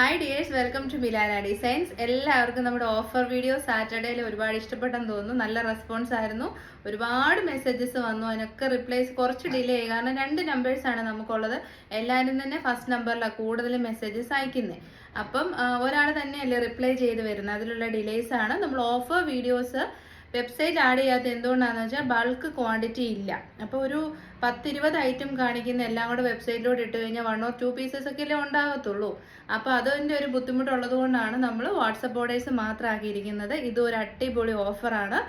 Hi dears welcome to Milana designs എല്ലാവർക്കും നമ്മുടെ offer video സാറ്റർഡേയിൽ ഒരുപാട് ഇഷ്ടപ്പെട്ടെന്ന് തോന്നുന്നു. നല്ല റെസ്പോൺസ് ആയിരുന്നു. ഒരുപാട് മെസ്സേജസ് വന്നു. അതിനൊക്കെ റിപ്ലൈസ് കുറച്ച് ഡിലേ ആയി. കാരണം രണ്ട് നമ്പേഴ്സ് ആണ് നമുക്കുള്ളത്. എല്ലാവരും തന്നെ ഫസ്റ്റ് നമ്പറിലാണ് കൂടുതൽ മെസ്സേജസ് അയക്കുന്നത് അപ്പം ഒരാൾ തന്നെയല്ലേ റിപ്ലൈ ചെയ്ത് വരുന്നത് അതിലുള്ള ഡിലേസ് ആണ്. നമ്മൾ ഓഫർ വീഡിയോസ് വെബ്സൈറ്റ് ആഡ് ചെയ്യാത്ത എന്തുകൊണ്ടാണെന്ന് വെച്ചാൽ ബൾക്ക് ക്വാണ്ടിറ്റി ഇല്ല. അപ്പോൾ ഒരു പത്തിരുപത് ഐറ്റം കാണിക്കുന്ന എല്ലാം കൂടെ വെബ്സൈറ്റിലോട്ട് ഇട്ട് കഴിഞ്ഞാൽ വൺ ഓർ ടു പീസസ് ഒക്കെ അല്ലേ ഉണ്ടാകത്തുള്ളൂ. അപ്പോൾ അതിന്റെ ഒരു ബുദ്ധിമുട്ടുള്ളത് കൊണ്ടാണ് നമ്മൾ വാട്സപ്പ് ഓർഡേഴ്സ് മാത്രം ആക്കിയിരിക്കുന്നത്. ഇത് ഒരു അടിപൊളി ഓഫറാണ്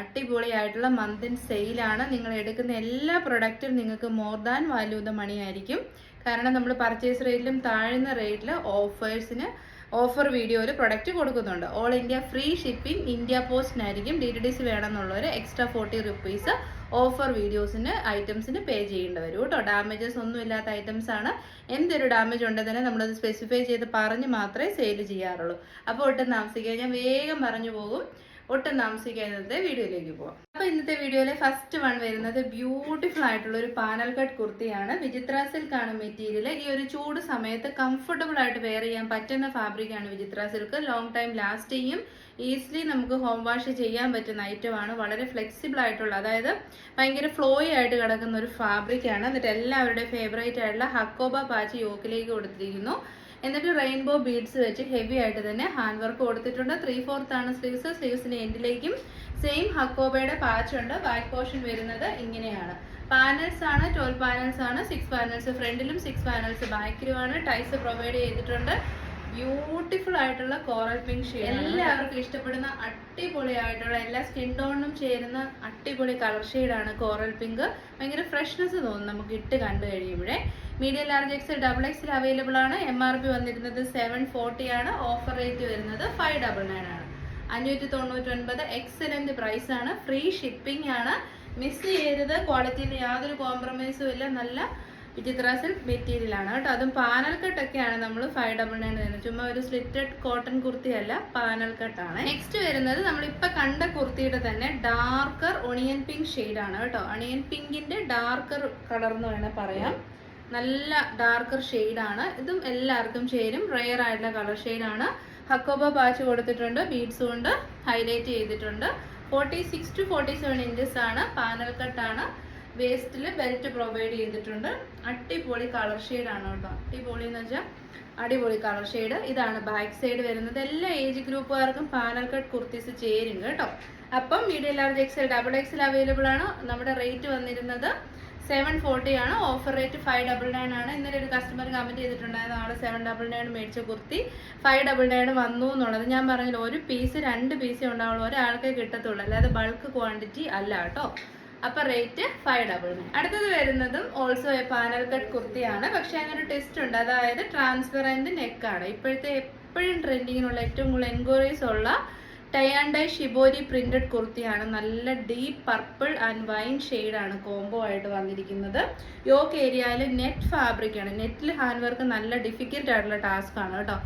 അടിപൊളിയായിട്ടുള്ള മന്തിൻ സെയിലാണ് നിങ്ങൾ എടുക്കുന്ന എല്ലാ പ്രൊഡക്റ്റും നിങ്ങൾക്ക് more than value the money ആയിരിക്കും. കാരണം നമ്മൾ പർച്ചേസ് റേറ്റിലും താഴ്ന്ന റേറ്റിൽ ഓഫേഴ്സിന് ഓഫർ വീഡിയോയിൽ പ്രൊഡക്റ്റ് കൊടുക്കുന്നുണ്ട്. All India free shipping India പോസ്റ്റിനായിരിക്കും D T D C വേണമെന്നുള്ളവർ എക്സ്ട്രാ ഫോർട്ടി റുപ്പീസ് ഓഫർ വീഡിയോസിന് ഐറ്റംസിന് പേ ചെയ്യേണ്ടി വരും കേട്ടോ. ഡാമേജസ് ഒന്നും ഇല്ലാത്ത ഐറ്റംസ് ആണ്. എന്തൊരു ഡാമേജ് ഉണ്ടെങ്കിൽ നമ്മളത് സ്പെസിഫൈ ചെയ്ത് പറഞ്ഞ് മാത്രമേ സെയിൽ ചെയ്യാറുള്ളൂ. അപ്പോൾ ഒട്ടും താമസിക്കുക ഞാൻ വേഗം പറഞ്ഞു പോകും. ഒട്ടും താമസിക്കാതെ വീഡിയോയിലേക്ക് പോവാം. അപ്പൊ ഇന്നത്തെ വീഡിയോയിലെ ഫസ്റ്റ് വൺ വരുന്നത് ബ്യൂട്ടിഫുൾ ആയിട്ടുള്ള ഒരു പാനൽ കട്ട് കുർത്തിയാണ്. വിചിത്ര ആണ് മെറ്റീരിയൽ ഈ ഒരു ചൂട് സമയത്ത് കംഫർട്ടബിൾ ആയിട്ട് വെയർ ചെയ്യാൻ പറ്റുന്ന ഫാബ്രിക് ആണ് Vichitra silk. Long time last ചെയ്യും ഈസിലി നമുക്ക് ഹോം വാഷ് ചെയ്യാൻ പറ്റുന്ന ഐറ്റമാണ് വളരെ ഫ്ലെക്സിബിൾ ആയിട്ടുള്ള അതായത് ഭയങ്കര ഫ്ലോയി ആയിട്ട് കിടക്കുന്ന ഒരു ഫാബ്രിക് ആണ്. എന്നിട്ട് എല്ലാവരുടെയും ഫേവറേറ്റ് ആയിട്ടുള്ള ഹക്കോബ പാച്ച് യോക്കിലേക്ക് കൊടുത്തിരിക്കുന്നു. എന്നിട്ട് റെയിൻബോ ബീഡ്സ് വെച്ച് ഹെവി ആയിട്ട് തന്നെ ഹാൻഡ് വർക്ക് കൊടുത്തിട്ടുണ്ട്. ത്രീ ഫോർത്ത് ആണ് സ്ലീവ്സ് സ്ലീവ്സിന് എൻഡിലേക്കും സെയിം ഹക്കോബയുടെ പാച്ച് ഉണ്ട്. ബാക്ക് പോർഷൻ വരുന്നത് ഇങ്ങനെയാണ്. പാനൽസ് ആണ് ട്വൽവ് പാനൽസ് ആണ് സിക്സ് പാനൽസ് ഫ്രണ്ടിലും സിക്സ് പാനൽസ് ബാക്കിലുമാണ് ടൈസ് പ്രൊവൈഡ് ചെയ്തിട്ടുണ്ട്. ബ്യൂട്ടിഫുൾ ആയിട്ടുള്ള കോറൽ പിങ്ക് ഷെയ്ഡ് എല്ലാവർക്കും ഇഷ്ടപ്പെടുന്ന അടിപൊളി ആയിട്ടുള്ള എല്ലാ സ്കിൻ ടോണിനും ചേരുന്ന അടിപൊളി കളർ ഷെയ്ഡാണ് കോറൽ പിങ്ക് ഭയങ്കര ഫ്രഷ്നെസ് തോന്നും. നമുക്ക് ഇട്ട് കണ്ടു കഴിയുമ്പോഴേ. മീഡിയം ലാർജ് എക്സ് ഡബിൾ എക്സിൽ അവൈലബിൾ ആണ്. എം ആർ പി വന്നിരുന്നത് സെവൻ ഫോർട്ടി ആണ്. ഓഫർ റേറ്റ് വരുന്നത് ഫൈവ് ഡബിൾ നയൻ ആണ്. അഞ്ഞൂറ്റി തൊണ്ണൂറ്റി ഒൻപത് എക്സലന്റ് പ്രൈസ് ആണ്. ഫ്രീ ഷിപ്പിംഗ് ആണ്. മിസ് ചെയ്യരുത്. ക്വാളിറ്റിയിൽ യാതൊരു കോംപ്രമൈസും ഇല്ല. നല്ല വിചിത്ര സിൽക്ക് മെറ്റീരിയൽ ആണ് കേട്ടോ. അതും പാനൽ കട്ടൊക്കെയാണ് നമ്മൾ ഫൈവ് ഡബിൾ നയൻ തരുന്നത് ചുമ്മാ ഒരു സ്ലിറ്റഡ് കോട്ടൺ കുർത്തി അല്ല പാനൽ കട്ടാണ് നെക്സ്റ്റ് വരുന്നത് നമ്മൾ ഇപ്പൊ കണ്ട കുർത്തിയുടെ തന്നെ ഡാർക്കർ ഒണിയൻ പിങ്ക് ആണ് കേട്ടോ. ഒണിയൻ പിങ്കിന്റെ ഡാർക്കർ കളർ എന്ന് വേണേൽ പറയാം. നല്ല ഡാർക്കർ ആണ്. ഇതും എല്ലാവർക്കും ചേരും. റെയർ ആയിട്ടുള്ള കളർ ആണ്. ഹക്കോബ പാച്ച് കൊടുത്തിട്ടുണ്ട്. ബീഡ്സ് കൊണ്ട് ഹൈലൈറ്റ് ചെയ്തിട്ടുണ്ട്. Forty six to forty seven inches ആണ്. പാനൽ കട്ടാണ് വേസ്റ്റിൽ ബെൽറ്റ് പ്രൊവൈഡ് ചെയ്തിട്ടുണ്ട്. അടിപൊളി കളർ ആണ് കേട്ടോ. അടിപൊളി എന്ന് വെച്ചാൽ അടിപൊളി കളർ ഷെയ്ഡ് ഇതാണ് ബാക്ക് സൈഡ് വരുന്നത്. എല്ലാ ഏജ് ഗ്രൂപ്പുകാർക്കും പാനൽ കട്ട് കുർത്തീസ് ചേരും കേട്ടോ. അപ്പം medium large XL double XL available ആണ്. നമ്മുടെ റേറ്റ് വന്നിരുന്നത് സെവൻ ഫോർട്ടി ആണ്. Offer rate five double nine ആണ്. ഇന്നലെ ഒരു കസ്റ്റമർ കമന്റ് ചെയ്തിട്ടുണ്ടായിരുന്നു. ആൾ സെവൻ ഡബിൾ നയൻ മേടിച്ച കുർത്തി ഫൈവ് ഡബിൾ നയൻ വന്നു എന്നുള്ളത്. ഞാൻ പറഞ്ഞില്ല ഒരു പീസ് രണ്ട് പീസേ ഉണ്ടാവുള്ളൂ. ഒരാൾക്കേ കിട്ടത്തുള്ളൂ. അല്ലാതെ ബൾക്ക് ക്വാണ്ടിറ്റി അല്ല കേട്ടോ. അപ്പൊ റേറ്റ് ഫൈവ് ഡബിൾ നയൻ അടുത്തത് വരുന്നതും ഓൾസോ എ പാനൽ കട്ട് കുർത്തിയാണ്. പക്ഷെ അതിനൊരു ടെസ്റ്റ് ഉണ്ട്. അതായത് ട്രാൻസ്പെറന്റ് നെക്കാണ് ഇപ്പോഴത്തെ എപ്പോഴും ട്രെൻഡിങ്ങിനുള്ള ഏറ്റവും കൂടുതൽ എൻക്വയറീസ് ഉള്ള tie and dye shibori printed കുർത്തിയാണ്. നല്ല ഡീപ്പ് പർപ്പിൾ ആൻഡ് വൈൻ ആണ് കോംബോ ആയിട്ട് വന്നിരിക്കുന്നത്. യോക്ക് ഏരിയയിൽ നെറ്റ് ഫാബ്രിക് ആണ്. നെറ്റിൽ ഹാൻഡ് വർക്ക് നല്ല ഡിഫിക്കൽട്ട് ആയിട്ടുള്ള ടാസ്ക് ആണ് കേട്ടോ.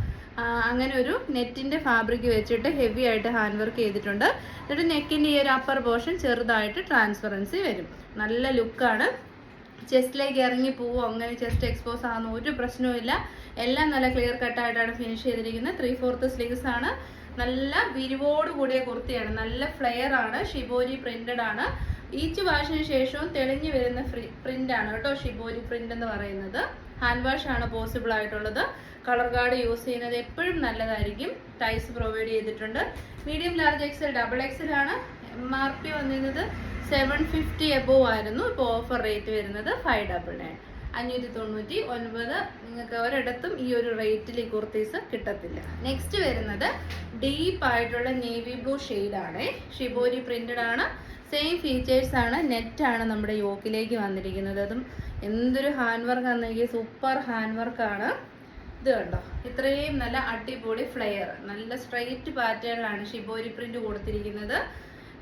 അങ്ങനെ ഒരു നെറ്റിന്റെ ഫാബ്രിക് വെച്ചിട്ട് ഹെവി ആയിട്ട് ഹാൻഡ് വർക്ക് ചെയ്തിട്ടുണ്ട്. എന്നിട്ട് നെക്കിന്റെ ഈ ഒരു അപ്പർ പോർഷൻ ചെറുതായിട്ട് ട്രാൻസ്പെറൻസി വരും. നല്ല ലുക്കാണ് ചെസ്റ്റിലേക്ക് ഇറങ്ങി പോവോ അങ്ങനെ ചെസ്റ്റ് എക്സ്പോസ് ആകുന്ന ഒരു പ്രശ്നവും എല്ലാം നല്ല ക്ലിയർ കട്ടായിട്ടാണ് ഫിനിഷ് ചെയ്തിരിക്കുന്നത്. ത്രീ ഫോർത്ത് സ്ലീവ്സ് ആണ്. നല്ല വിരിവോട് കൂടിയ കുർത്തിയാണ്. നല്ല ഫ്ലെയർ ആണ്. ഷിബോരി പ്രിന്റഡ് ആണ്. ഈച്ച് വാഷിന് ശേഷവും തെളിഞ്ഞു വരുന്ന പ്രിന്റ് ആണ് കേട്ടോ ഷിബോരി പ്രിന്റ് എന്ന് പറയുന്നത്. ഹാൻഡ് വാഷ് ആണ് പോസിബിൾ ആയിട്ടുള്ളത്. കളർ കാർഡ് യൂസ് ചെയ്യുന്നത് എപ്പോഴും നല്ലതായിരിക്കും. ടൈസ് പ്രൊവൈഡ് ചെയ്തിട്ടുണ്ട്. Medium large XL double XL ആണ്. എം ആർ പി വന്നിരുന്നത് സെവൻ ഫിഫ്റ്റി എബോവ് ആയിരുന്നു. ഇപ്പോൾ ഓഫർ റേറ്റ് വരുന്നത് ഫൈവ് ഡബിൾ നയൻ അഞ്ഞൂറ്റി തൊണ്ണൂറ്റി ഒൻപത് നിങ്ങൾക്ക് ഒരിടത്തും ഈ ഒരു റേറ്റിൽ ഈ കുർത്തീസ് കിട്ടത്തില്ല. നെക്സ്റ്റ് വരുന്നത് ഡീപ്പ് ആയിട്ടുള്ള നേവി ബ്ലൂ ആണ്. ഷിബോരി പ്രിന്റഡ് ആണ്. സെയിം ഫീച്ചേഴ്സ് ആണ് നെറ്റ് ആണ് നമ്മുടെ യോക്കിലേക്ക് വന്നിരിക്കുന്നത്. അതും എന്തൊരു ഹാൻഡ് വർക്ക് ആണെങ്കിൽ സൂപ്പർ ഹാൻഡ് വർക്ക് ആണ്. ഇത് കണ്ടോ? ഇത്രയും നല്ല അടിപൊളി ഫ്ലെയർ നല്ല സ്ട്രൈറ്റ് പാറ്റേണിലാണ് ഷിബോരി പ്രിന്റ് കൊടുത്തിരിക്കുന്നത്.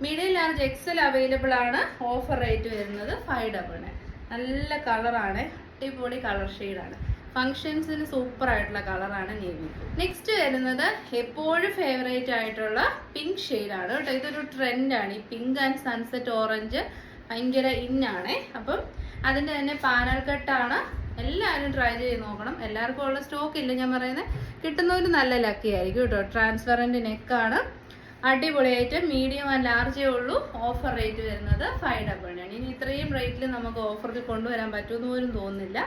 മീഡിയം ലാർജ് എക്സൽ അവൈലബിൾ ആണ്. ഓഫർ റേറ്റ് വരുന്നത് ഫൈവ് ഡബിൾ നയൻ നല്ല കളറാണ്. അടിപൊളി കളർ ഷെയ്ഡാണ്. ഫങ്ഷൻസിന് സൂപ്പർ ആയിട്ടുള്ള കളറാണ് നേവി. നെക്സ്റ്റ് വരുന്നത് എപ്പോഴും ഫേവറേറ്റ് ആയിട്ടുള്ള പിങ്ക് ഷെയ്ഡാണ് കേട്ടോ. ഇതൊരു ട്രെൻഡാണ് ഈ പിങ്ക് ആൻഡ് സൺസെറ്റ് ഓറഞ്ച് ഭയങ്കര ഇന്നാണേ. അപ്പം അതിന്റെ തന്നെ പാനൽ കട്ടാണ് എല്ലാവരും ട്രൈ ചെയ്ത് നോക്കണം. എല്ലാവർക്കും ഉള്ള സ്റ്റോക്ക് ഇല്ല. ഞാൻ പറയുന്നത് കിട്ടുന്നവർ നല്ല ലക്കി ആയിരിക്കും കേട്ടോ. ട്രാൻസ്പെറന്റ് നെക്കാണ് അടിപൊളിയായിട്ട് മീഡിയം ആൻഡ് ലാർജേ ഉള്ളൂ. ഓഫർ റേറ്റ് വരുന്നത് ഫൈവ് ഡബിൾ നയൻ ഇനി ഇത്രയും റേറ്റിൽ നമുക്ക് ഓഫറിൽ കൊണ്ടുവരാൻ പറ്റുമെന്ന് പോലും തോന്നുന്നില്ല.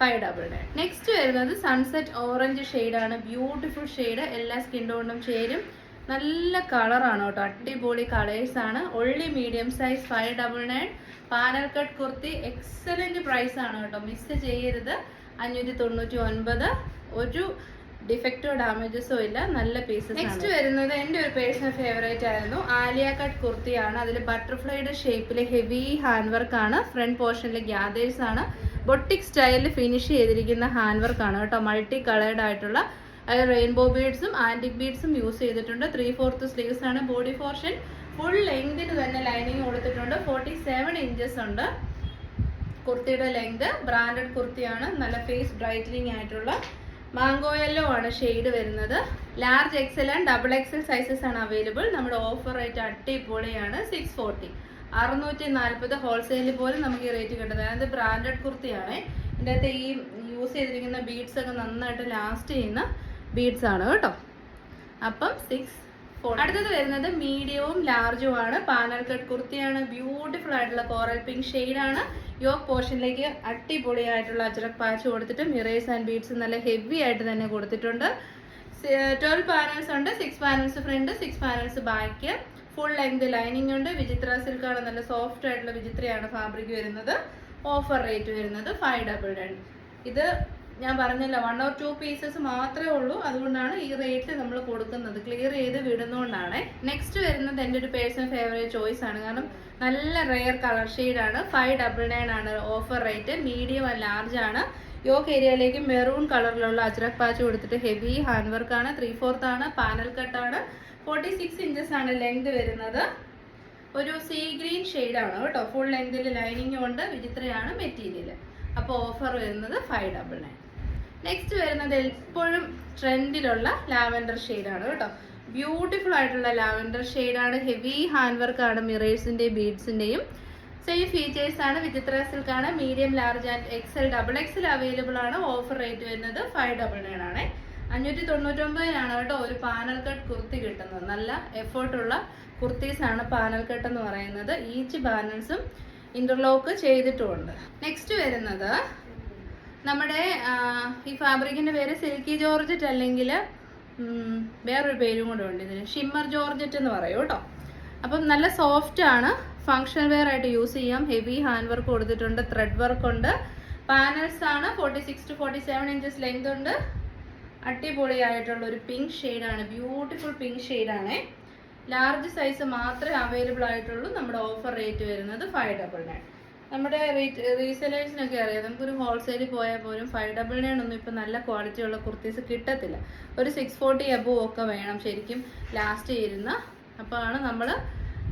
ഫൈവ് ഡബിൾ നയൻ നെക്സ്റ്റ് വരുന്നത് സൺസെറ്റ് ഓറഞ്ച് ആണ്. ബ്യൂട്ടിഫുൾ ഷെയ്ഡ് എല്ലാ സ്കിൻ ടോണിനും ചേരും. നല്ല കളറാണ് കേട്ടോ. അടിപൊളി കളേഴ്സ് ആണ്. Only medium size five double nine panel cut kurti excellent പ്രൈസാണ് കേട്ടോ. മിസ് ചെയ്യരുത്. അഞ്ഞൂറ്റി തൊണ്ണൂറ്റി ഒൻപത്. ഒരു ഡിഫക്റ്റോ ഡാമേജസോ ഇല്ല. നല്ല പീസസ് നെക്സ്റ്റ് വരുന്നത് എന്റെ ഒരു പേഴ്സണൽ ഫേവറേറ്റ് ആയിരുന്നു. ആലിയ കട്ട് കുർത്തിയാണ്. അതിൽ ബട്ടർഫ്ലൈയുടെ ഷേപ്പിൽ ഹെവി ഹാൻഡ് വർക്ക് ആണ്. ഫ്രണ്ട് പോർഷനിൽ ഗ്യാദേഴ്സ് ആണ്. ബൊട്ടിക് സ്റ്റൈലിൽ ഫിനിഷ് ചെയ്തിരിക്കുന്ന ഹാൻഡ് വർക്ക് ആണ് കേട്ടോ. മൾട്ടി കളേർഡ് ആയിട്ടുള്ള റെയിൻബോ ബീഡ്സും ആന്റിക് ബീഡ്സും യൂസ് ചെയ്തിട്ടുണ്ട്. ത്രീ ഫോർത്ത് സ്ലീവ്സ് ആണ് ബോഡി പോർഷൻ ഫുൾ ലെങ്തിന് തന്നെ ലൈനിങ് കൊടുത്തിട്ടുണ്ട്. ഫോർട്ടി സെവൻ ഇഞ്ചസ് ഉണ്ട്. കുർത്തിയുടെ ലെങ്ത് ബ്രാൻഡഡ് കുർത്തിയാണ്. നല്ല ഫേസ് ബ്രൈറ്റനിങ് ആയിട്ടുള്ള മാംഗോ യെല്ലോ ആണ് ഷെയ്ഡ് വരുന്നത്. Large XL and double XL sizes ആണ് അവൈലബിൾ നമ്മുടെ ഓഫർ റേറ്റ് അടിപൊളിയാണ്. സിക്സ് ഫോർട്ടി അറുന്നൂറ്റി നാൽപ്പത് ഹോൾസെയിലിൽ പോലും നമുക്ക് ഈ റേറ്റ് കിട്ടുന്നത്. അതായത് ബ്രാൻഡഡ് കുർത്തിയാണ്. ഇതിന്റെ അകത്ത് ഈ യൂസ് ചെയ്തിരിക്കുന്ന ബീഡ്സ് ഒക്കെ നന്നായിട്ട് ലാസ്റ്റ് ചെയ്യുന്ന ബീഡ്സ് ആണ് കേട്ടോ. അപ്പം സിക്സ് അടുത്തത് വരുന്നത് മീഡിയവും ലാർജും ആണ്. പാനൽ കട്ട് കുർത്തിയാണ്. ബ്യൂട്ടിഫുൾ ആയിട്ടുള്ള കോറൽ പിങ്ക് ആണ്. യോക്ക് പോർഷനിലേക്ക് അടിപൊളിയായിട്ടുള്ള അജ്രക് പാച്ച് കൊടുത്തിട്ട് മിറേഴ്സ് ആൻഡ് ബീഡ്സ് നല്ല ഹെവി ആയിട്ട് തന്നെ കൊടുത്തിട്ടുണ്ട്. ട്വൽവ് പാനൽസ് ഉണ്ട്. Six panels front six panels back full length lining ഉണ്ട്. വിചിത്ര സിൽക്കാണ് നല്ല സോഫ്റ്റ് ആയിട്ടുള്ള വിചിത്രയാണ് ഫാബ്രിക് വരുന്നത്. ഓഫർ റേറ്റ് വരുന്നത് ഫൈവ് ഡബിൾ രണ്ട്. ഇത് ഞാൻ പറഞ്ഞല്ലോ വൺ ഓർ ടു പീസസ് മാത്രമേ ഉള്ളൂ. അതുകൊണ്ടാണ് ഈ റേറ്റ് നമ്മൾ കൊടുക്കുന്നത്. ക്ലിയർ ചെയ്ത് വിടുന്നതുകൊണ്ടാണ്. നെക്സ്റ്റ് വരുന്നത് എന്റെ ഒരു പേഴ്സണൽ ഫേവറേറ്റ് ചോയ്സ് ആണ്. കാരണം നല്ല റെയർ കളർ ആണ്. ഫൈവ് ഡബിൾ നയൻ ആണ് offer rate medium and large ആണ്. യോക്ക് ഏരിയയിലേക്ക് മെറൂൺ കളറിലുള്ള അജ്രക് പാച്ച് കൊടുത്തിട്ട് ഹെവി ഹാൻഡ് വർക്ക് ആണ്. ത്രീ ഫോർത്ത് ആണ്. പാനൽ കട്ടാണ് ഫോർട്ടി സിക്സ് ഇഞ്ചസ് ആണ് ലെങ്ത് വരുന്നത്. ഒരു സീ ഗ്രീൻ ആണ് കേട്ടോ. ഫുൾ ലെങ്തിൽ ലൈനിങ് ഉണ്ട് വിചിത്രയാണ് മെറ്റീരിയൽ അപ്പോൾ ഓഫർ വരുന്നത് ഫൈവ് ഡബിൾ നയൻ നെക്സ്റ്റ് വരുന്നത് എപ്പോഴും ട്രെൻഡിലുള്ള ലാവൻഡർ ആണ് കേട്ടോ. ബ്യൂട്ടിഫുൾ ആയിട്ടുള്ള ലാവൻഡർ ആണ് ഹെവി ഹാൻഡ് വർക്കാണ് മിറേഴ്സിന്റെയും ബീഡ്സിന്റെയും സെയിം ഫീച്ചേഴ്സ് ആണ് വിചിത്ര സിൽക്ക് ആണ് medium large and XL double XL available ആണ്. ഓഫർ റേറ്റ് വരുന്നത് ഫൈവ് ഡബിൾ നയൻ ആണ്. അഞ്ഞൂറ്റി തൊണ്ണൂറ്റൊമ്പതിനാണ് കേട്ടോ ഒരു പാനൽ കട്ട് കുർത്തി കിട്ടുന്നത്. നല്ല എഫേർട്ടുള്ള കുർത്തീസ് ആണ് പാനൽ കട്ട് എന്ന് പറയുന്നത്. ഈച്ച് ബാലൻസും ഇന്റർലോക്ക് ചെയ്തിട്ടുമുണ്ട് നെക്സ്റ്റ് വരുന്നത് നമ്മുടെ ഈ ഫാബ്രിക്കിന്റെ പേര് സിൽക്കി ജോർജറ്റ് അല്ലെങ്കിൽ വേറൊരു പേരും കൂടെ ഉണ്ട് ഇതിന്. ഷിമ്മർ ജോർജറ്റ് എന്ന് പറയും കേട്ടോ. അപ്പം നല്ല സോഫ്റ്റ് ആണ്. ഫങ്ഷൻ വെയർ ആയിട്ട് യൂസ് ചെയ്യാം. ഹെവി ഹാൻഡ് വർക്ക് കൊടുത്തിട്ടുണ്ട്. ത്രെഡ് വർക്ക് ഉണ്ട്. പാനൽസ് ആണ്. Forty six to forty seven inches length ഉണ്ട്. അടിപൊളിയായിട്ടുള്ള ഒരു പിങ്ക് ഷെയ്ഡാണ് ബ്യൂട്ടിഫുൾ പിങ്ക് ഷെയ്ഡാണേ ലാർജ് സൈസ് മാത്രമേ അവൈലബിൾ ആയിട്ടുള്ളൂ. നമ്മുടെ ഓഫർ റേറ്റ് വരുന്നത് ഫൈവ് ഡബിൾ നയൻ നമ്മുടെ റീസെലേഴ്സിനൊക്കെ അറിയാം. നമുക്കൊരു ഹോൾസെയിൽ പോയാൽ പോലും ഫൈവ് ഡബിൾ നയൻ ഒന്നും ഇപ്പം നല്ല ക്വാളിറ്റിയുള്ള കുർത്തീസ് കിട്ടത്തില്ല. ഒരു സിക്സ് ഫോർട്ടി അബോ ഒക്കെ വേണം ശരിക്കും ലാസ്റ്റ് ചെയ്യുന്ന അപ്പോൾ ആണ് നമ്മൾ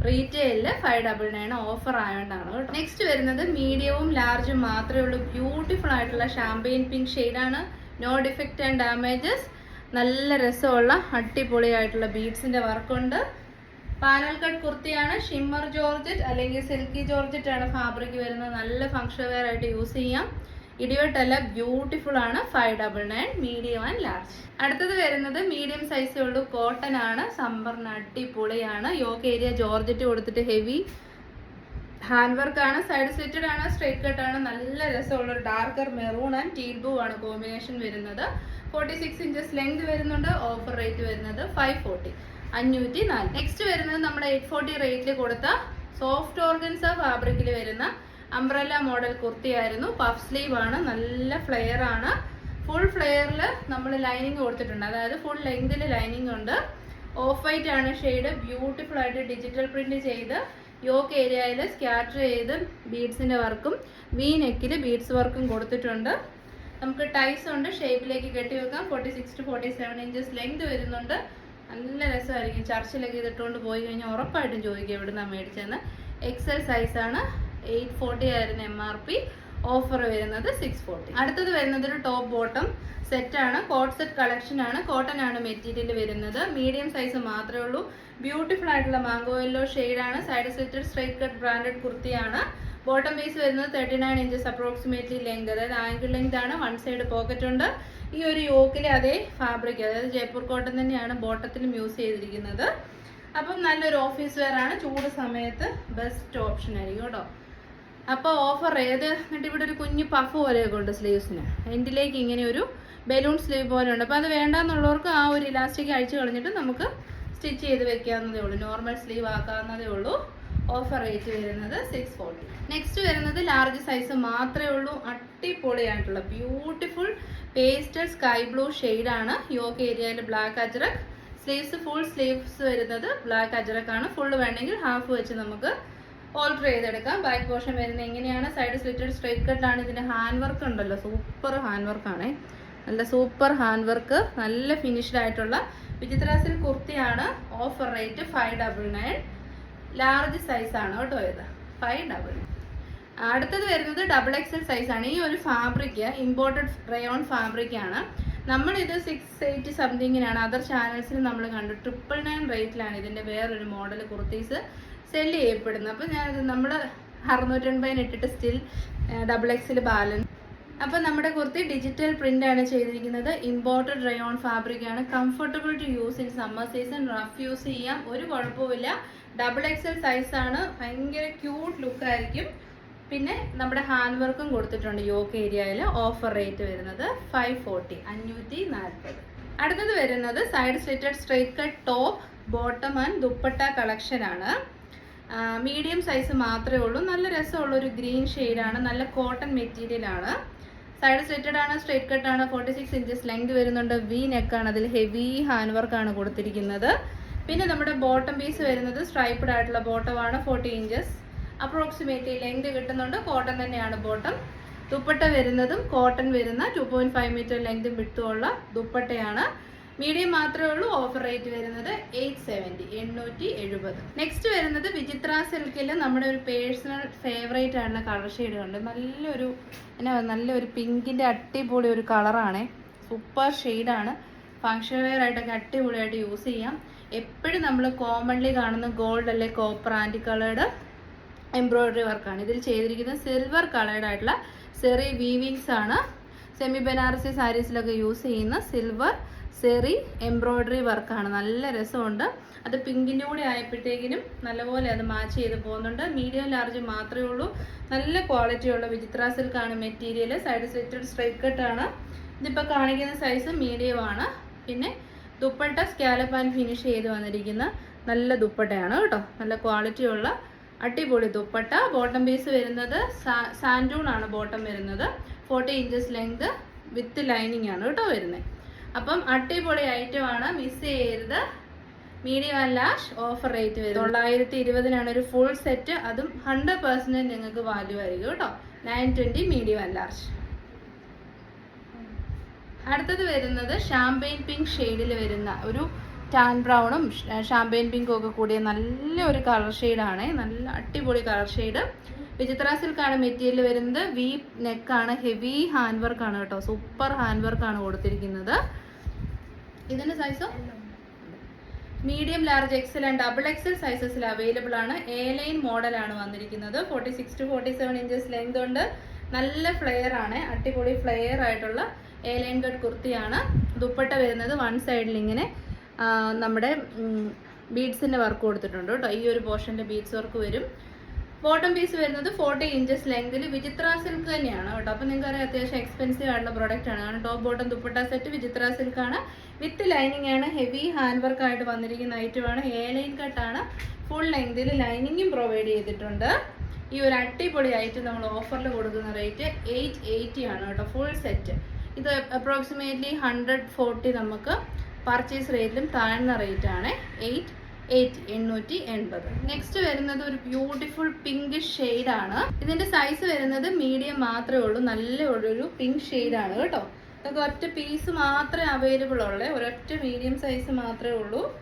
റീറ്റെയിലിൽ ഫൈവ് ഡബിൾ നയൻ ഓഫർ ആയതുകൊണ്ടാണ് കേട്ടോ. നെക്സ്റ്റ് വരുന്നത് മീഡിയവും ലാർജും മാത്രമേ ഉള്ളൂ. ബ്യൂട്ടിഫുൾ ആയിട്ടുള്ള ഷാമ്പെയിൻ പിങ്ക് ഷെയ്ഡാണ് നോ ഡിഫക്റ്റ് ആൻഡ് ഡാമേജസ് നല്ല രസമുള്ള അടിപൊളിയായിട്ടുള്ള ബീഡ്സിന്റെ വർക്കുണ്ട് പാനൽ കട്ട് കുർത്തിയാണ്. ഷിമ്മർ ജോർജറ്റ് അല്ലെങ്കിൽ സിൽക്കി ജോർജറ്റ് ആണ് ഫാബ്രിക് വരുന്നത്. നല്ല ഫംഗ്ഷൻ വെയർ ആയിട്ട് യൂസ് ചെയ്യാം. ഇടിവട്ടല്ല ബ്യൂട്ടിഫുൾ ആണ്. Five double nine medium and large അടുത്തത് വരുന്നത് മീഡിയം സൈസേ ഉള്ളൂ. കോട്ടൺ ആണ്. സമ്പറിന് അടിപൊളിയാണ്. യോക്ക് ഏരിയ ജോർജറ്റ് കൊടുത്തിട്ട് ഹെവി ഹാൻഡ് വർക്ക് ആണ്. സൈഡ് സ്ലിറ്റഡ് ആണ്. സ്ട്രൈറ്റ് കട്ട് ആണ്. നല്ല രസമുള്ള ഒരു darker maroon and teal blue ആണ് കോമ്പിനേഷൻ വരുന്നത്. ഫോർട്ടി സിക്സ് ഇഞ്ചസ് ലെങ്ത് വരുന്നുണ്ട്. ഓഫർ റേറ്റ് വരുന്നത് ഫൈവ് ഫോർട്ടി അഞ്ഞൂറ്റി നാല് നെക്സ്റ്റ് വരുന്നത് നമ്മുടെ എയ്റ്റ് ഫോർട്ടി റേറ്റിൽ കൊടുത്ത സോഫ്റ്റ് ഓർഗൻസ ഫാബ്രിക്കിൽ വരുന്ന അംബ്രല്ല മോഡൽ കുർത്തിയായിരുന്നു പഫ് സ്ലീവ് ആണ് നല്ല ഫ്ലെയർ ആണ്. ഫുൾ ഫ്ലെയറിൽ നമ്മൾ ലൈനിങ് കൊടുത്തിട്ടുണ്ട്. അതായത് ഫുൾ ലെങ്തിൽ ലൈനിങ് ഉണ്ട്. ഓഫ് വൈറ്റ് ആണ് ഷെയ്ഡ് ബ്യൂട്ടിഫുൾ ആയിട്ട് ഡിജിറ്റൽ പ്രിന്റ് ചെയ്ത് യോക്ക് ഏരിയയിൽ സ്കാറ്റർ ചെയ്ത് ബീഡ്സിന്റെ വർക്കും വി നെക്കിൽ ബീഡ്സ് വർക്കും കൊടുത്തിട്ടുണ്ട്. നമുക്ക് ടൈസ് ഉണ്ട്. ഷേപ്പിലേക്ക് കെട്ടി വെക്കാം forty six to forty seven inches length വരുന്നുണ്ട്. നല്ല രസമായിരിക്കും. ചർച്ചിലൊക്കെ ഇതിട്ടുകൊണ്ട് പോയി കഴിഞ്ഞാൽ ഉറപ്പായിട്ടും ചോദിക്കും നിന്ന് മേടിച്ചതെന്ന് എക്സൽ സൈസാണ് എയ്റ്റ് ഫോർട്ടി ആയിരുന്നു എം ആർ പി ഓഫർ വരുന്നത് സിക്സ് ഫോർട്ടി അടുത്തത് വരുന്നത് ഒരു ടോപ്പ് ബോട്ടം സെറ്റാണ് കോട്ട് സെറ്റ് കളക്ഷൻ ആണ്. കോട്ടൺ ആണ് മെറ്റീരിയൽ വരുന്നത്. മീഡിയം സൈസ് മാത്രമേ ഉള്ളൂ. ബ്യൂട്ടിഫുൾ ആയിട്ടുള്ള മാംഗോ യെല്ലോ ആണ്. Side slitted straight cut branded കുർത്തിയാണ്. ബോട്ടം പീസ് വരുന്നത് thirty nine inches approximately length അതായത് ആങ്കിൾ ലെങ്ത് ആണ്. വൺ സൈഡ് പോക്കറ്റ് ഉണ്ട്. ഈ ഒരു യോക്കിലെ അതേ ഫാബ്രിക് അതായത് ജയ്പൂർ കോട്ടൺ തന്നെയാണ് ബോട്ടത്തിലും യൂസ് ചെയ്തിരിക്കുന്നത്. അപ്പം നല്ലൊരു ഓഫീസ് വെയർ ആണ്. ചൂട് സമയത്ത് ബെസ്റ്റ് ഓപ്ഷൻ ആയിരിക്കും കേട്ടോ. അപ്പോൾ ഓഫർ ഏത്? എന്നിട്ട് ഇവിടെ ഒരു കുഞ്ഞ് പഫ് പോലെയൊക്കെ ഉണ്ട് സ്ലീവ്സിന് എൻഡിലേക്ക് ഇങ്ങനെ ഒരു ബലൂൺ സ്ലീവ് പോലെ ഉണ്ട്. അപ്പോൾ അത് വേണ്ടാന്നുള്ളവർക്ക് ആ ഒരു ഇലാസ്റ്റിക് അഴിച്ചു കളഞ്ഞിട്ട് നമുക്ക് സ്റ്റിച്ച് ചെയ്ത് വെക്കാവുന്നതേ ഉള്ളൂ. നോർമൽ സ്ലീവ് ആക്കാവുന്നതേ ഉള്ളൂ. ഓഫർ റേറ്റ് വരുന്നത് സിക്സ് ഫോർട്ടി നെക്സ്റ്റ് വരുന്നത് ലാർജ് സൈസ് മാത്രമേ ഉള്ളൂ. അടിപൊളിയായിട്ടുള്ള ബ്യൂട്ടിഫുൾ പേസ്റ്റൽ സ്കൈ ബ്ലൂ ആണ്. യോക്ക് ഏരിയയിൽ black ajrakh. Sleeves full sleeves വരുന്നത് ബ്ലാക്ക് അജ്രക് ആണ്. ഫുൾ വേണമെങ്കിൽ ഹാഫ് വെച്ച് നമുക്ക് ഓൾട്ടർ ചെയ്തെടുക്കാം. ബാക്ക് പോർഷൻ വരുന്നത് എങ്ങനെയാണ്? സൈഡ് സ്ലിറ്റഡ് സ്ട്രൈറ്റ് കട്ടാണ് ഇതിന്റെ ഹാൻഡ് വർക്ക് ഉണ്ടല്ലോ. സൂപ്പർ ഹാൻഡ് വർക്ക് ആണ്. നല്ല സൂപ്പർ ഹാൻഡ് വർക്ക് നല്ല ഫിനിഷ്ഡ് ആയിട്ടുള്ള വിചിത്രാസിൽ കുർത്തിയാണ്. Offer rate five double nine large size ആണ്. കേട്ടോ ഇത്. ഫൈവ് ഡബിൾ അടുത്തത് വരുന്നത് ഡബിൾ എക്സൽ സൈസ് ആണ്. ഈ ഒരു ഫാബ്രിക് ഇമ്പോർട്ടഡ് റയോൺ ഫാബ്രിക് ആണ് നമ്മളിത് സിക്സ് എയ്റ്റി സംതിങ്ങിനാണ് അതർ ചാനൽസിൽ നമ്മൾ കണ്ടു ട്രിപ്പിൾ നയൻ റേറ്റിലാണ് ഇതിന്റെ വേറൊരു മോഡൽ കുർത്തീസ് സെൽ ചെയ്യപ്പെടുന്നത്. അപ്പോൾ ഞാൻ നമ്മൾ അറുന്നൂറ്റൻപതിന് ഇട്ടിട്ട് സ്റ്റിൽ ഡബിൾ എക്സിൽ ബാലൻസ് അപ്പോൾ നമ്മുടെ കുർത്തി ഡിജിറ്റൽ പ്രിന്റ് ആണ് ചെയ്തിരിക്കുന്നത്. ഇമ്പോർട്ടഡ് റയോൺ ഫാബ്രിക് ആണ് comfortable to use in summer season rough use ചെയ്യാം. ഒരു കുഴപ്പമില്ല ഡബിൾ എക്സൽ സൈസ് ആണ്. ഭയങ്കര ക്യൂട്ട് ലുക്ക് ആയിരിക്കും. പിന്നെ നമ്മുടെ ഹാൻഡ് വർക്കും കൊടുത്തിട്ടുണ്ട് യോക്ക് ഏരിയയിൽ ഓഫർ റേറ്റ് വരുന്നത് ഫൈവ് ഫോർട്ടി അഞ്ഞൂറ്റി നാൽപ്പത് അടുത്തത് വരുന്നത് side slitted straight cut top bottom and dupatta collection ആണ്. മീഡിയം സൈസ് മാത്രമേ ഉള്ളൂ. നല്ല രസമുള്ള ഒരു ഗ്രീൻ ആണ്. നല്ല കോട്ടൺ മെറ്റീരിയൽ ആണ്. സൈഡ് സ്ലിറ്റഡ് ആണ് സ്ട്രൈറ്റ് കട്ട് ആണ്. ഫോർട്ടി സിക്സ് ഇഞ്ചസ് ലെങ്ത് വരുന്നുണ്ട്. വി നെക്കാണ് അതിൽ ഹെവി ഹാൻഡ് വർക്കാണ് കൊടുത്തിരിക്കുന്നത്. പിന്നെ നമ്മുടെ ബോട്ടം പീസ് വരുന്നത് സ്ട്രൈപ്പ്ഡ് ആയിട്ടുള്ള ബോട്ടം ആണ് ഫോർട്ടി ഇഞ്ചസ് അപ്രോക്സിമേറ്റ്ലി ലെങ്ത് കിട്ടുന്നുണ്ട് കോട്ടൺ തന്നെയാണ് ബോട്ടം ദുപ്പട്ട വരുന്നതും കോട്ടൺ വരുന്ന ടു പോയിന്റ് ഫൈവ് മീറ്റർ ലെങ്തും വിട്ടുമുള്ള ദുപ്പട്ടയാണ്. മീഡിയം മാത്രമേ ഉള്ളൂ ഓഫർ റേറ്റ് വരുന്നത് എയ്റ്റ് സെവന്റി എണ്ണൂറ്റി എഴുപത്. നെക്സ്റ്റ് വരുന്നത് വിചിത്ര സിൽക്കിൽ നമ്മുടെ ഒരു പേഴ്സണൽ ഫേവറേറ്റ് ആയിട്ടുള്ള കളർ ഷെയ്ഡ് ഉണ്ട് നല്ലൊരു എന്നാ നല്ലൊരു പിങ്കിന്റെ അടിപൊളി ഒരു കളറാണേ സൂപ്പർ ഷെയ്ഡാണ് ഫങ്ഷൻ വെയർ ആയിട്ടൊക്കെ അടിപൊളിയായിട്ട് യൂസ് ചെയ്യാം. എപ്പോഴും നമ്മൾ കോമൺലി കാണുന്ന ഗോൾഡ് അല്ലെ കോപ്പർ ആന്റി കളേർഡ് എംബ്രോയിഡറി വർക്കാണ് ഇതിൽ ചെയ്തിരിക്കുന്നത് സിൽവർ കളേർഡ് ആയിട്ടുള്ള സെറി വീവിങ്സ് ആണ്. സെമി ബനാറസി സാരീസിലൊക്കെ യൂസ് ചെയ്യുന്ന സിൽവർ സെറി എംബ്രോയിഡറി വർക്കാണ് നല്ല രസമുണ്ട്. അത് പിങ്കിന്റെ കൂടെ ആയപ്പോഴത്തേക്കിനും നല്ലപോലെ അത് മാച്ച് ചെയ്ത് പോകുന്നുണ്ട്. മീഡിയം ലാർജ് മാത്രമേ ഉള്ളൂ. നല്ല ക്വാളിറ്റിയുള്ള വിചിത്ര സിൽക്കാണ് മെറ്റീരിയൽ സൈഡ് സ്ലിറ്റഡ് സ്ട്രൈറ്റ് കട്ടാണ് ഇതിപ്പോൾ കാണിക്കുന്ന സൈസ് മീഡിയം ആണ്. പിന്നെ ദുപ്പട്ട സ്കാലപ്പ് ആൻഡ് ഫിനിഷ് ചെയ്ത് വന്നിരിക്കുന്ന നല്ല ദുപ്പട്ടയാണ് കേട്ടോ. നല്ല ക്വാളിറ്റി ഉള്ള അടിപൊളി ദുപ്പട്ട. ബോട്ടം പീസ് വരുന്നത് സാൻഡൂൺ ആണ് ബോട്ടം വരുന്നത്. Forty inches length with lining ആണ് കേട്ടോ വരുന്നത്. അപ്പം അടിപൊളി ഐറ്റം ആണ്. മിസ് ചെയ്യരുത്. Medium and large offer rate വരും തൊള്ളായിരത്തി ഇരുപതിനാണ് ഒരു ഫുൾ സെറ്റ് അതും ഹൺഡ്രഡ് പെർസെന്റേജ് നിങ്ങൾക്ക് വാല്യൂ ആയിരിക്കും കേട്ടോ. Nine twenty medium and large അടുത്തത് വരുന്നത് ഷാമ്പെയിൻ പിങ്ക് ഷെയ്ഡിൽ വരുന്ന ഒരു ടാൻ ബ്രൗണും ഷാമ്പെയിൻ പിങ്കും ഒക്കെ കൂടിയ നല്ലൊരു കളർ ഷെയ്ഡാണ് നല്ല അടിപൊളി കളർ ഷെയ്ഡ് വിചിത്ര സിൽക്കാണ് മെറ്റീരിയൽ വരുന്നത്. വി നെക്കാണ് ഹെവി ഹാൻഡ് വർക്ക് ആണ് കേട്ടോ. സൂപ്പർ ഹാൻഡ് വർക്ക് ആണ് കൊടുത്തിരിക്കുന്നത്. ഇതിന്റെ സൈസോ medium large XL and double XL സൈസസിൽ available ആണ്. എ ലൈൻ മോഡലാണ് വന്നിരിക്കുന്നത്. Forty six to forty seven inches length ഉണ്ട്. നല്ല ഫ്ലെയർ ആണ്. അടിപൊളി ഫ്ലെയർ ആയിട്ടുള്ള എ ലൈൻ കട്ട് കുർത്തിയാണ് ദുപ്പട്ട വരുന്നത്. വൺ സൈഡിൽ ഇങ്ങനെ നമ്മുടെ ബീഡ്സിന്റെ വർക്ക് കൊടുത്തിട്ടുണ്ട് കേട്ടോ. ഈ ഒരു പോർഷന്റെ ബീഡ്സ് വർക്ക് വരും. ബോട്ടം പീസ് വരുന്നത് ഫോർട്ടി ഇഞ്ചസ് ലെങ്തിൽ വിചിത്ര സിൽക്ക് തന്നെയാണ് കേട്ടോ. അപ്പോൾ നിങ്ങൾക്ക് അറിയാം അത്യാവശ്യം എക്സ്പെൻസീവ് ആയിട്ടുള്ള പ്രോഡക്റ്റ് ആണ്. കാരണം top bottom dupatta set Vichitra silk ആണ് വിത്ത് ലൈനിങ് ആണ്. ഹെവി ഹാൻഡ് വർക്ക് ആയിട്ട് വന്നിരിക്കുന്ന ഐറ്റം ആണ്. എ ലൈൻ കട്ടാണ് ഫുൾ ലെങ്തിൽ ലൈനിങ്ങും പ്രൊവൈഡ് ചെയ്തിട്ടുണ്ട്. ഈ ഒരു അടിപൊളി ഐറ്റം നമ്മൾ ഓഫറിൽ കൊടുക്കുന്ന റേറ്റ് എയ്റ്റ് എയ്റ്റി ആണ് കേട്ടോ. ഫുൾ സെറ്റ് ഇത് അപ്രോക്സിമേറ്റ്ലി ഹൺഡ്രഡ് ഫോർട്ടി നമുക്ക് പർച്ചേസ് റേറ്റിലും താഴ്ന്ന റേറ്റ് ആണ് എയ്റ്റ് എയ്റ്റ് എണ്ണൂറ്റി എൺപത്. നെക്സ്റ്റ് വരുന്നത് ഒരു ബ്യൂട്ടിഫുൾ പിങ്ക് ആണ്. ഇതിന്റെ സൈസ് വരുന്നത് മീഡിയം മാത്രമേ ഉള്ളൂ. നല്ല ഒരു പിങ്ക് ആണ് കേട്ടോ. ഇതൊക്കെ ഒറ്റ പീസ് മാത്രമേ അവൈലബിൾ ഉള്ളൂ. ഒരൊറ്റ മീഡിയം സൈസ് മാത്രമേ ഉള്ളൂ.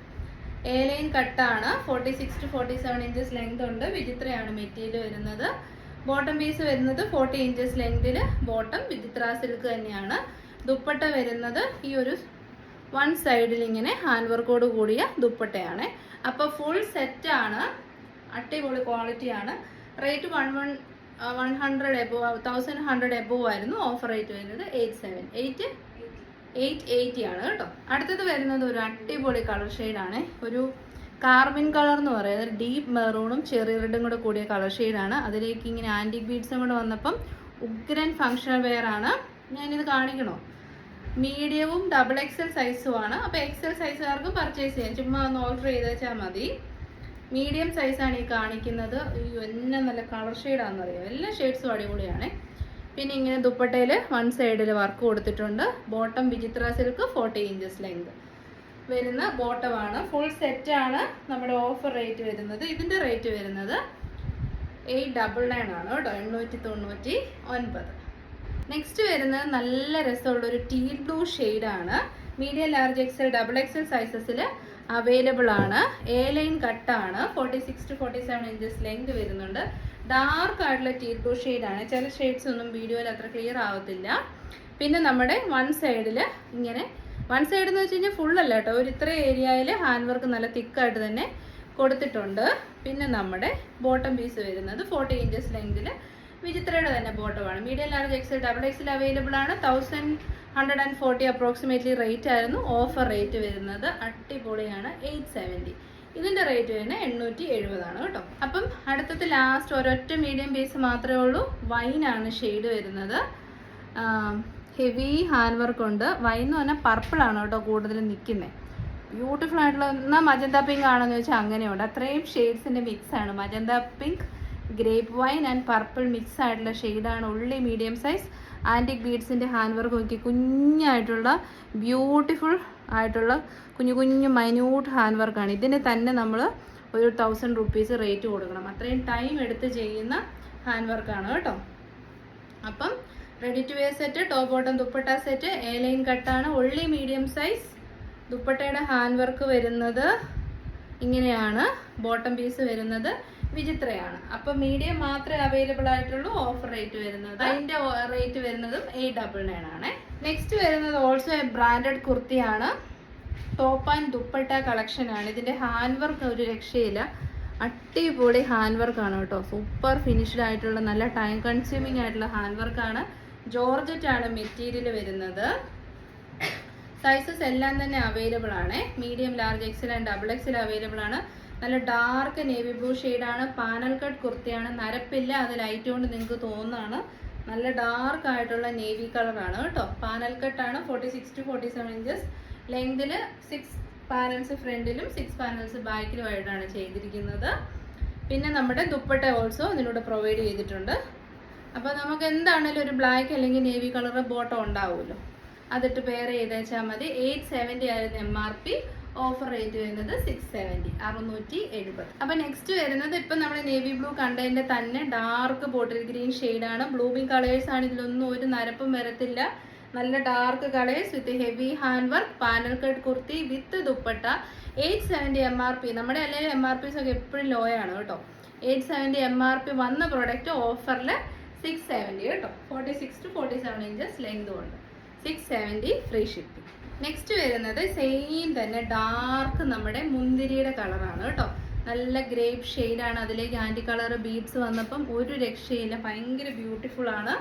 A കട്ടാണ് forty six to forty seven inches length ഉണ്ട്. വിചിത്രയാണ് മെറ്റീരിയൽ വരുന്നത്. ബോട്ടം പീസ് വരുന്നത് ഫോർട്ടി ഇഞ്ചസ് ലെങ്തിൽ ബോട്ടം വിചിത്ര സിൽക്ക് തന്നെയാണ്. ദുപ്പട്ട വരുന്നത് ഈ ഒരു വൺ സൈഡിൽ ഇങ്ങനെ ഹാൻഡ് വർക്കോട് കൂടിയ ദുപ്പട്ടയാണ്. അപ്പോൾ ഫുൾ സെറ്റാണ് അടിപൊളി ക്വാളിറ്റിയാണ് rate one one one hundred above thousand hundred above ആയിരുന്നു ഓഫർ റേറ്റ് വരുന്നത് eight seven eight eight eighty ആണ് കേട്ടോ. അടുത്തത് വരുന്നത് ഒരു അടിപൊളി കളർ ഷെയ്ഡാണ് ഒരു കാർബിൻ കളർ എന്ന് പറയുന്നത് ഡീപ്പ് മെറൂണും ചെറിയ റെഡും കൂടെ കൂടിയ കളർ ഷെയ്ഡാണ് അതിലേക്ക് ഇങ്ങനെ ആന്റിക് ബീഡ്സും കൂടെ വന്നപ്പം ഉഗ്രൻ ഫങ്ഷണൽ വെയർ ആണ്. ഞാനിത് കാണിക്കണോ? മീഡിയവും ഡബിൾ എക്സൽ സൈസും ആണ്. അപ്പോൾ എക്സൽ സൈസുകാർക്ക് പർച്ചേസ് ചെയ്യാം. ചുമ്മാ ഒന്ന് ഓർഡർ ചെയ്ത് വെച്ചാൽ മതി. മീഡിയം സൈസാണ് ഈ കാണിക്കുന്നത്. അയ്യോ എന്നെ നല്ല കളർ ഷെയ്ഡാണെന്ന് അറിയാം. എല്ലാ ഷെയ്ഡ്സും അടിപൊളിയാണ്. പിന്നെ ഇങ്ങനെ ദുപ്പട്ടയിൽ വൺ സൈഡിൽ വർക്ക് കൊടുത്തിട്ടുണ്ട്. Bottom Vichitra silk forty inches length വരുന്ന ബോട്ടമാണ് ഫുൾ സെറ്റ് ആണ് നമ്മുടെ ഓഫർ റേറ്റ് വരുന്നത്. ഇതിന്റെ റേറ്റ് വരുന്നത് എയ്റ്റ് ഡബിൾ നയൻ ആണ് കേട്ടോ. എണ്ണൂറ്റി തൊണ്ണൂറ്റി ഒൻപത് നെക്സ്റ്റ് വരുന്നത് നല്ല രസമുള്ള ഒരു ടീൽ ബ്ലൂ ആണ്. Medium large XL double XL സൈസസിൽ available ആണ് A line കട്ടാണ് forty six to forty seven inches length വരുന്നുണ്ട്. ഡാർക്ക് ആയിട്ടുള്ള ടീൽ ബ്ലൂ ആണ്. ചില ഷെയ്ഡ്സ് ഒന്നും വീഡിയോയിൽ അത്ര ക്ലിയർ ആവത്തില്ല. പിന്നെ നമ്മുടെ വൺ സൈഡിൽ ഇങ്ങനെ വൺ സൈഡ് എന്ന് വെച്ച് കഴിഞ്ഞാൽ കേട്ടോ. ഒരു ഇത്ര ഏരിയയിൽ ഹാൻഡ് വർക്ക് നല്ല തിക്കായിട്ട് തന്നെ കൊടുത്തിട്ടുണ്ട്. പിന്നെ നമ്മുടെ ബോട്ടം പീസ് വരുന്നത് ഫോർട്ടി ഇഞ്ചസ് ലെങ്തിൽ വിചിത്രയുടെ തന്നെ ബോട്ടമാണ് മീഡിയം ലാർജ് എക്സ് ഡബിൾ എക്സിൽ അവൈലബിൾ ആണ്. Thousand hundred and forty approximately rate ആയിരുന്നു. ഓഫർ റേറ്റ് വരുന്നത് അടിപൊളിയാണ്. എയ്റ്റ് സെവന്റി ഇതിന്റെ റേറ്റ് വരുന്നത് എണ്ണൂറ്റി എഴുപതാണ് കേട്ടോ. അപ്പം അടുത്തത് ലാസ്റ്റ് ഒരൊറ്റ മീഡിയം പീസ് മാത്രമേ ഉള്ളൂ. വൈനാണ് ഷെയ്ഡ് വരുന്നത്. ഹെവി ഹാൻഡ് വർക്ക് ഉണ്ട്. വൈന്ന് പറഞ്ഞാൽ പർപ്പിളാണ് കേട്ടോ കൂടുതലും നിൽക്കുന്നത് ബ്യൂട്ടിഫുൾ ആയിട്ടുള്ള എന്നാൽ മജന്ത പിങ്ക് ആണെന്ന് ചോദിച്ചാൽ അങ്ങനെയുണ്ട്. അത്രയും ഷെയ്ഡ്സിന്റെ മിക്സാണ് magenta pink grape wine and purple mix ആയിട്ടുള്ള ഷെയ്ഡാണ് ഉള്ളി മീഡിയം സൈസ് ആന്റിക് ബീഡ്സിന്റെ ഹാൻഡ് വർക്ക് നോക്കി കുഞ്ഞായിട്ടുള്ള ബ്യൂട്ടിഫുൾ ആയിട്ടുള്ള കുഞ്ഞു കുഞ്ഞു മൈന്യൂട്ട് ഹാൻഡ് വർക്കാണ് ഇതിന് തന്നെ നമ്മൾ ഒരു തൗസൻഡ് റുപ്പീസ് റേറ്റ് കൊടുക്കണം. അത്രയും ടൈം എടുത്ത് ചെയ്യുന്ന ഹാൻഡ് വർക്കാണ് കേട്ടോ. അപ്പം ready to wear set top bottom dupatta set A line കട്ടാണ് ഉള്ളി മീഡിയം സൈസ് ദുപ്പട്ടയുടെ ഹാൻഡ് വർക്ക് വരുന്നത് ഇങ്ങനെയാണ്. ബോട്ടം പീസ് വരുന്നത് വിചിത്രയാണ്. അപ്പൊ മീഡിയം മാത്രമേ അവൈലബിൾ ആയിട്ടുള്ളൂ. ഓഫർ റേറ്റ് വരുന്നത്. അതിന്റെ റേറ്റ് വരുന്നതും എയ്റ്റ് ഡബിൾ നയൻ ആണ്. നെക്സ്റ്റ് വരുന്നത് ഓൾസോ എ ബ്രാൻഡഡ് കുർത്തിയാണ്. ടോപ്പ് ആൻഡ് ദുപ്പട്ട കളക്ഷനാണ് ഇതിന്റെ ഹാൻഡ് വർക്ക് ഒരു രക്ഷയില്ല. അടിപൊളി ഹാൻഡ് വർക്ക് ആണ് കേട്ടോ. സൂപ്പർ ഫിനിഷ്ഡ് ആയിട്ടുള്ള നല്ല ടൈം കൺസ്യൂമിങ് ആയിട്ടുള്ള ഹാൻഡ് വർക്ക് ആണ് ജോർജറ്റ് ആണ് മെറ്റീരിയൽ വരുന്നത്. സൈസസ് എല്ലാം തന്നെ അവൈലബിൾ ആണ്. Medium large XL and double XL available ആണ്. നല്ല ഡാർക്ക് നേവി ബ്ലൂ ആണ്. പാനൽ കട്ട് കുർത്തിയാണ് നരപ്പില്ല അത് ലൈറ്റ് കൊണ്ട് നിങ്ങൾക്ക് തോന്നുന്നതാണ്. നല്ല ഡാർക്ക് ആയിട്ടുള്ള നേവി കളറാണ് കേട്ടോ. Panel കട്ടാണ് forty six to forty seven inches ലെങ്തിൽ six panels ഫ്രണ്ടിലും സിക്സ് പാനൽസ് ബാക്കിലുമായിട്ടാണ് ചെയ്തിരിക്കുന്നത്. പിന്നെ നമ്മുടെ ദുപ്പട്ട ഓൾസോ ഇതിലൂടെ പ്രൊവൈഡ് ചെയ്തിട്ടുണ്ട്. അപ്പോൾ നമുക്ക് എന്താണേലും ഒരു ബ്ലാക്ക് അല്ലെങ്കിൽ നേവി കളർ ബോട്ടം ഉണ്ടാവുമല്ലോ. അതിട്ട് പെയർ ചെയ്തേച്ചാൽ മതി. എയ്റ്റ് സെവന്റി ആയിരുന്നു M R P offer rate വരുന്നത് സിക്സ് സെവന്റി അറുന്നൂറ്റി എഴുപത്. അപ്പോൾ നെക്സ്റ്റ് വരുന്നത് ഇപ്പം നമ്മൾ നേവി ബ്ലൂ കണ്ടതിന്റെ തന്നെ ഡാർക്ക് ബോട്ടിൽ ഗ്രീൻ ഷെയ്ഡാണ് ബ്ലൂമിങ് കളേഴ്സ് ആണ്. ഇതിലൊന്നും ഒരു നരപ്പും വരത്തില്ല. നല്ല dark colours with heavy hand work panel cut kurti with dupatta. Eight seventy M R P നമ്മുടെ അല്ലെങ്കിൽ എം ആർ പിസ് ഒക്കെ എപ്പോഴും ലോ ആണ് കേട്ടോ. Eight seventy M R P വന്ന പ്രൊഡക്റ്റ് ഓഫറിൽ സിക്സ് സെവന്റി കേട്ടോ. Forty six to forty seven inches ലെങ്തും ഉണ്ട്. Six seventy free shipping next വരുന്നത് സെയിം തന്നെ ഡാർക്ക് നമ്മുടെ മുന്തിരിയുടെ കളറാണ് കേട്ടോ. നല്ല ഗ്രേപ്പ് ഷെയ്ഡാണ് അതിലേക്ക് ആന്റി കളർ ബീഡ്സ് വന്നപ്പം ഒരു രക്ഷയില്ല. ഭയങ്കര ബ്യൂട്ടിഫുൾ ആണ്.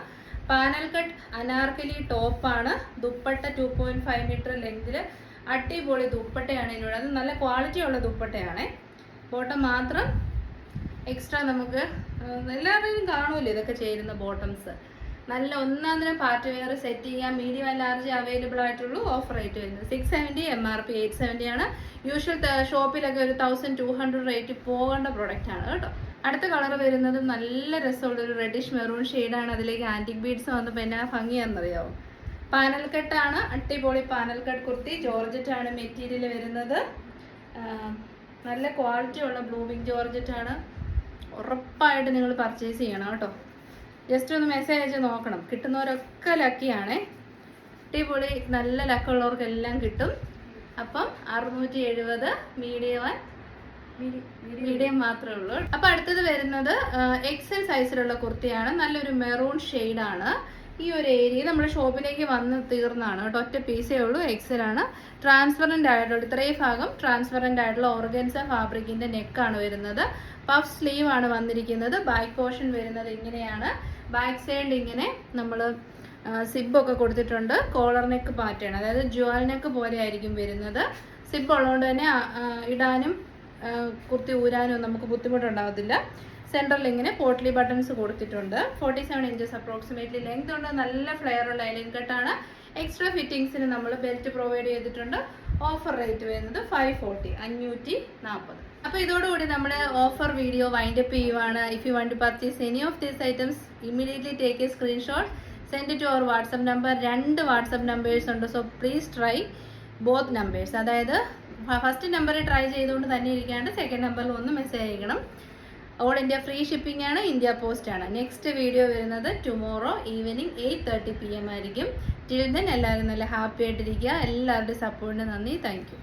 പാനൽ കട്ട് അനാർക്കലി ടോപ്പാണ് dupatta two point five metre ലെങ്തിൽ അടിപൊളി ദുപ്പട്ടയാണ് ഇതിനുള്ളത്. നല്ല ക്വാളിറ്റി ഉള്ള ദുപ്പട്ടയാണ്. ബോട്ടം മാത്രം എക്സ്ട്രാ നമുക്ക് എല്ലാവരുടെയും കാണുമല്ലോ ഇതൊക്കെ ചേരുന്ന ബോട്ടംസ് നല്ല ഒന്നാം തരം പാർട്ടി വെയർ സെറ്റ് ചെയ്യാൻ മീഡിയം ആൻഡ് ലാർജ് അവൈലബിൾ ആയിട്ടുള്ളൂ ഓഫർ റേറ്റ് വരുന്നത്. Six seventy M R P eight seventy ആണ്. യൂഷ്വൽ ഷോപ്പിലൊക്കെ ഒരു തൗസൻഡ് ടു ഹൺഡ്രഡ് റേറ്റ് പോകേണ്ട പ്രോഡക്റ്റ് ആണ് കേട്ടോ. അടുത്ത കളർ വരുന്നത് നല്ല രസമുള്ള ഒരു റെഡിഷ് മെറൂൺ ഷെയ്ഡാണ് അതിലേക്ക് ആന്റിക് ബീഡ്സ് വന്നപ്പോൾ എന്നാ ഭംഗിയാണെന്നറിയാവും പാനൽ കട്ടാണ് അടിപൊളി പാനൽ കട്ട് കുർത്തി. ജോർജറ്റ് ആണ് മെറ്റീരിയൽ വരുന്നത്. നല്ല ക്വാളിറ്റി ഉള്ള ബ്ലൂമിങ് ജോർജറ്റ് ആണ്. ഉറപ്പായിട്ട് നിങ്ങൾ പർച്ചേസ് ചെയ്യണം കേട്ടോ. ജസ്റ്റ് ഒന്ന് മെസ്സേജ് അയച്ച് നോക്കണം. കിട്ടുന്നവരൊക്കെ ലക്കിയാണേ അടിപൊളി നല്ല ലക്കുള്ളവർക്കെല്ലാം കിട്ടും. അപ്പം അറുന്നൂറ്റി എഴുപത് മീഡിയം മീഡിയം മാത്രമേ ഉള്ളൂ. അപ്പം അടുത്തത് വരുന്നത് എക്സൽ സൈസിലുള്ള കുർത്തിയാണ്. നല്ലൊരു മെറൂൺ ആണ്. ഈ ഒരു ഏരിയ നമ്മുടെ ഷോപ്പിലേക്ക് വന്ന് തീർന്നാണ് കേട്ടോ. ഒറ്റ പീസേ ഉള്ളൂ. എക്സലാണ് ട്രാൻസ്പെറന്റ് ആയിട്ടുള്ള ഇത്രയും ഭാഗം ട്രാൻസ്പെറന്റ് ആയിട്ടുള്ള ഓർഗൻസ ഫാബ്രിക്കിന്റെ നെക്കാണ് വരുന്നത്. പഫ് സ്ലീവ് ആണ് വന്നിരിക്കുന്നത്. ബാക്ക് പോർഷൻ വരുന്നത് ഇങ്ങനെയാണ്. ബാക്ക് സൈഡ് ഇങ്ങനെ നമ്മൾ സിബൊക്കെ കൊടുത്തിട്ടുണ്ട്. കോളർ നെക്ക് പാറ്റേൺ അതായത് ജുവൽ നെക്ക് പോലെ ആയിരിക്കും വരുന്നത്. സിബ് ഉള്ളതുകൊണ്ട് തന്നെ ഇടാനും കുർത്തി ഊരാനും നമുക്ക് ബുദ്ധിമുട്ടുണ്ടാകത്തില്ല സെന്ററിൽ ഇങ്ങനെ പോട്ട്ലി ബട്ടൺസ് കൊടുത്തിട്ടുണ്ട്. Forty seven inches approximately length ഉണ്ട്. നല്ല ഫ്ലെയർ ഉള്ള ലൈൻ കട്ടാണ് എക്സ്ട്രാ ഫിറ്റിങ്സിന് നമ്മൾ ബെൽറ്റ് പ്രൊവൈഡ് ചെയ്തിട്ടുണ്ട്. ഓഫർ റേറ്റ് വരുന്നത് ഫൈവ് ഫോർട്ടി അഞ്ഞൂറ്റി നാൽപ്പത് അപ്പോൾ ഇതോടുകൂടി നമ്മൾ ഓഫർ വീഡിയോ വൈൻഡ് അപ്പ് ചെയ്യുവാണ്. If you want purchase any of these items immediately take a screenshot send to our WhatsApp number രണ്ട് വാട്സപ്പ് നമ്പേഴ്സ് ഉണ്ട്. So please try both numbers അതായത് ഫസ്റ്റ് നമ്പറിൽ ട്രൈ ചെയ്തുകൊണ്ട് തന്നെ ഇരിക്കാണ്ട് സെക്കൻഡ് നമ്പറിൽ ഒന്ന് മെസ്സേജ് അയക്കണം. ഓൾ ഇന്ത്യ ഫ്രീ ഷിപ്പിംഗ് ആണ് ഇന്ത്യ പോസ്റ്റ് ആണ്. നെക്സ്റ്റ് വീഡിയോ വരുന്നത് tomorrow evening eight thirty P M ആയിരിക്കും. ടിൽ ദെൻ എല്ലാവരും നല്ല ഹാപ്പി ആയിട്ടിരിക്കുക. എല്ലാവരുടെയും സപ്പോർട്ടിന് നന്ദി. താങ്ക്